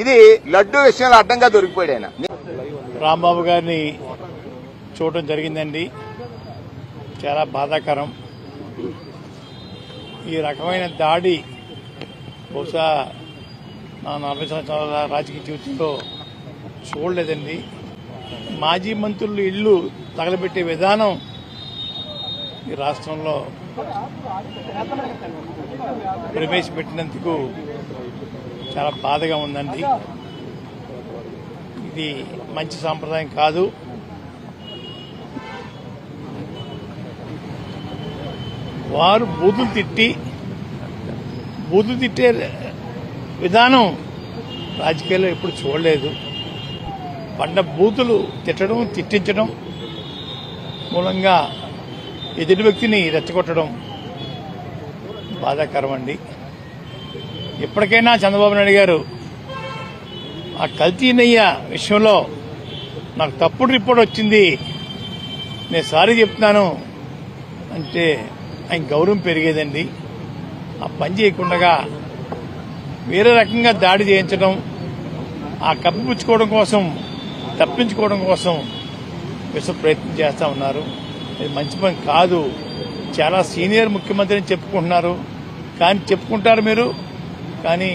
ఇది లడ్డు విషయంలో అడ్డంగా దొరికిపోయాడు ఆయన. రాంబాబు గారిని చూడటం జరిగిందండి. చాలా బాధాకరం. ఈ రకమైన దాడి బహుశా నా నలభై సంవత్సరాల రాజకీయ జీవితంలో చూడలేదండి. మాజీ మంత్రులు ఇల్లు తగలబెట్టే విధానం ఈ రాష్ట్రంలో ప్రవేశపెట్టినందుకు చాలా బాధగా ఉందండి. ఇది మంచి సాంప్రదాయం కాదు. వారు బూతులు తిట్టి బూతులు తిట్టే విధానం రాజకీయాల్లో ఎప్పుడు చూడలేదు. పండ బూతులు తిట్టడం తిట్టించడం మూలంగా ఎదుటి వ్యక్తిని రెచ్చగొట్టడం బాధాకరం అండి ఎప్పటికైనా చంద్రబాబు నాయుడు గారు ఆ కల్తీ నెయ్య విషయంలో నాకు తప్పుడు రిపోర్ట్ వచ్చింది. నేను సారీ చెప్తున్నాను అంటే ఆయన గౌరవం పెరిగేదండి. ఆ పని చేయకుండా వేరే రకంగా దాడి చేయించడం ఆ కప్పిపుచ్చుకోవడం కోసం తప్పించుకోవడం కోసం విష ప్రయత్నం చేస్తా ఉన్నారు. ఇది మంచి పని కాదు. చాలా సీనియర్ ముఖ్యమంత్రి అని చెప్పుకుంటున్నారు. కానీ చెప్పుకుంటారు మీరు. కానీ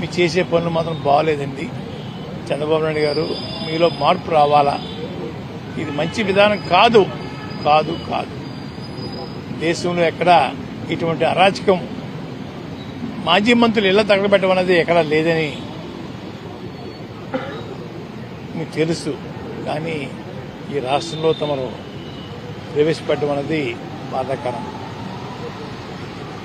మీరు చేసే పనులు మాత్రం బాగాలేదండి చంద్రబాబు నాయుడు గారు మీలో మార్పు రావాలా? ఇది మంచి విధానం కాదు. కాదు కాదు. దేశంలో ఎక్కడ ఇటువంటి అరాచకం మాజీ మంత్రులు ఇళ్ళ తగలబెట్టడం అనేది ఎక్కడా లేదని మీకు తెలుసు. కానీ ఈ రాష్ట్రంలో తమరు ప్రవేశపెట్టడం అనేది బాధాకరం.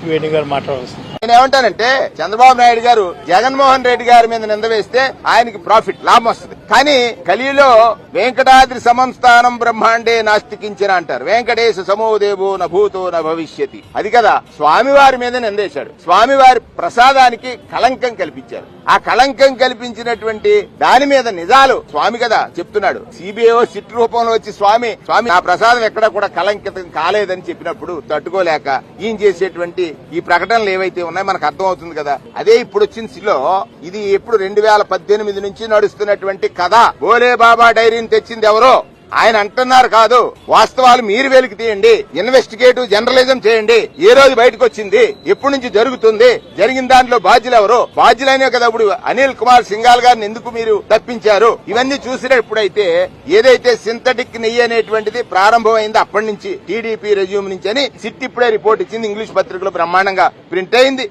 వేణు గారు మాట్లాడాల్సింది. నేను ఏమంటానంటే చంద్రబాబు నాయుడు గారు జగన్మోహన్ రెడ్డి గారి మీద నింద వేస్తే ఆయనకి ప్రాఫిట్ లాభం వస్తుంది. కానీ కలిలో వెంకటాద్రి సమంస్థానం బ్రహ్మాండే నాస్తికించిన అంటారు. వెంకటేశ సమోదేవో నభూతో న భవిష్యతి. అది కదా స్వామివారి మీద నిందేశాడు స్వామివారి ప్రసాదానికి కళంకం కల్పించారు. ఆ కళంకం కల్పించినటువంటి దాని మీద నిజాలు స్వామి కదా చెప్తున్నాడు. సిబిఐ సిట్ రూపంలో వచ్చి స్వామి స్వామి నా ప్రసాదం ఎక్కడ కూడా కళంకితం కాలేదని చెప్పినప్పుడు తట్టుకోలేక ఈయన చేసేటువంటి ఈ ప్రకటనలు ఏవైతే ఉన్నాయో మనకు అర్థమవుతుంది కదా. అదే ఇప్పుడు వచ్చిన సిలో ఇది ఎప్పుడు రెండు వేల పద్దెనిమిది నుంచి నడుస్తున్నటువంటి కథ. బోలే బాబా డైరీని తెచ్చింది ఎవరో? ఆయన అంటున్నారు కాదు వాస్తవాలు మీరు వెలికి తీయండి ఇన్వెస్టిగేటివ్ జర్నలిజం చేయండి ఏ రోజు బయటకు వచ్చింది ఎప్పటి నుంచి జరుగుతుంది జరిగిన దాంట్లో బాధ్యులు ఎవరు? బాధ్యులైన కదా ఇప్పుడు అనిల్ కుమార్ సింగాల్ గారిని ఎందుకు మీరు తప్పించారు? ఇవన్నీ చూసినప్పుడైతే ఏదైతే సింథటిక్ నెయ్యి అనేటువంటిది ప్రారంభమైంది అప్పటి నుంచి టీడీపీ రెజ్యూమ్ నుంచి అని సిట్ ఇప్పుడే రిపోర్ట్ ఇచ్చింది ఇంగ్లీష్ పత్రికలో బ్రహ్మాండంగా ప్రింట్ అయింది.